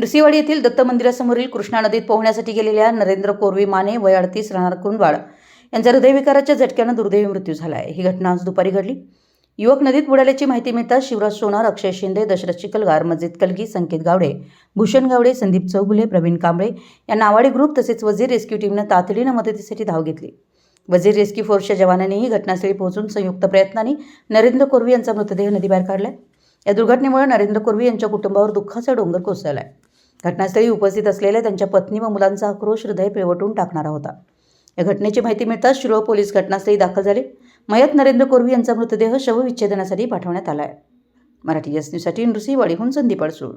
नृसिंहवाडी येथील दत्त मंदिरासमोरील कृष्णा नदीत पोहण्यासाठी गेलेल्या नरेंद्र कोरवी माने वय अडतीस राहणार कुंदवाड. यांचा हृदयविकाराच्या झटक्यानं दुर्दैवी मृत्यू झाला आहे. ही घटना आज दुपारी घडली. युवक नदीत बुडाल्याची माहिती मिळताच शिवराज सोनार अक्षय शिंदे दशरथ चिकलगार मजिद कलगी संकेत गावडे भूषण गावडे संदीप चौगुले प्रवीण कांबळे या नावाडी ग्रुप तसेच वजीर रेस्क्यू टीमनं तातडीनं मदतीसाठी धाव घेतली. वजीर रेस्क्यू फोर्सच्या जवानांनीही घटनास्थळी पोहोचून संयुक्त प्रयत्नांनी नरेंद्र कोरवी यांचा मृतदेह नदीबाहेर काढला या दुर्घटनेमुळे नरेंद्र कोरवी यांच्या कुटुंबावर दुःखाचा डोंगर कोसळलाय. घटनास्थळी उपस्थित असलेल्या त्यांच्या पत्नी व मुलांचा आक्रोश हृदय पिळवटून टाकणारा होता. या घटनेची माहिती मिळताच शिरोळ पोलीस घटनास्थळी दाखल झाले. मयत नरेंद्र कोरवी यांचा मृतदेह शवविच्छेदनासाठी पाठवण्यात आला आहे मराठी एस न्यूजसाठी नृसिंहवाडीहून संदीप अडसूळ.